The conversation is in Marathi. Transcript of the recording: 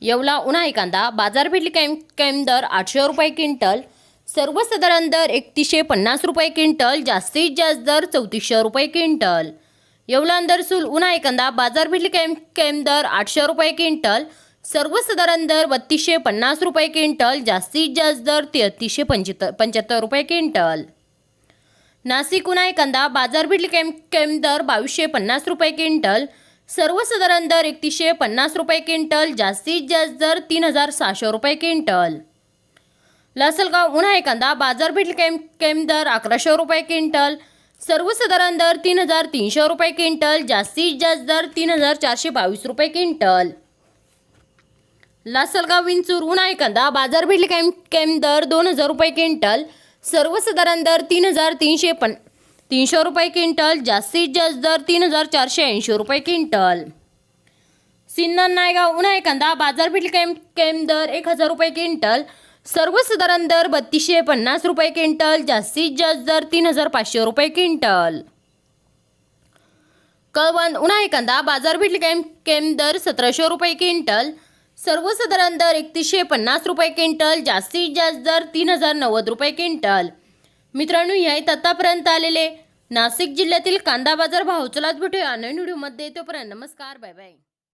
येवला उन्हाळी कांदा बाजारपेठ कैम कैम दर आठशे रुपये क्विंटल. सर्वसाधारण दर एकतीसशे पन्नास रुपये क्विंटल जास्तीत जास्त दर चौतीसशे रुपये क्विंटल. येवला सूल उन्हाळी कांदा बाजारपेठ कैम कैम दर आठशे रुपये क्विंटल. सर्वसाधारण दर बत्तीसशे पन्नास रुपये क्विंटल जास्तीत जास्त दर तेहतीसशे पंचेहत्तर पंच्याहत्तर रुपये क्विंटल. नाशिक उन्हाळी कांदा बाजारपेठ कैम कैम दर बावीसशे पन्नास रुपये क्विंटल. सर्वसाधारण दर एकतीसशे पन्नास रुपये क्विंटल जास्तीत जास्त दर तीन हजार सहाशे रुपये क्विंटल. लासलगाव उन्हाळी कांदा बाजारपेठ केम केम दर अकराशे रुपये क्विंटल. सर्वसाधारण दर तीन हजार तीनशे रुपये क्विंटल जास्तीत जास्त दर तीन हजार चारशे बावीस रुपये क्विंटल. लासलगाव विंचूर उन्हाळी कांदा बाजारपेठ केम केम दर दोन हजार रुपये क्विंटल. सर्वसाधारण दर तीन हजार तीनशे पन तीनशे रुपये क्विंटल जास्तीत जास्त दर तीन हजार चारशे ऐंशी रुपये क्विंटल. सिन्नर नायगाव उन्हाळी कांदा बाजारपेठ केम केम दर एक हजार रुपये क्विंटल. सर्वसाधारण दर बत्तीसशे पन्नास रुपये क्विंटल जास्तीत जास्त दर तीन हजार पाचशे रुपये क्विंटल. कळवण उन्हाळी कांदा बाजारपेठ केम केम दर सतराशे रुपये क्विंटल. सर्वसाधारण दर एकतीसशे पन्नास रुपये क्विंटल जास्तीत जास्त दर तीन हजार नव्वद रुपये क्विंटल. मित्रांनो या आहेत आतापर्यंत आलेले नाशिक जिल्ह्यातील कांदा बाजार भाव. चलाच भेटूया नवीन व्हिडिओमध्ये. तोपर्यंत नमस्कार बाय बाय.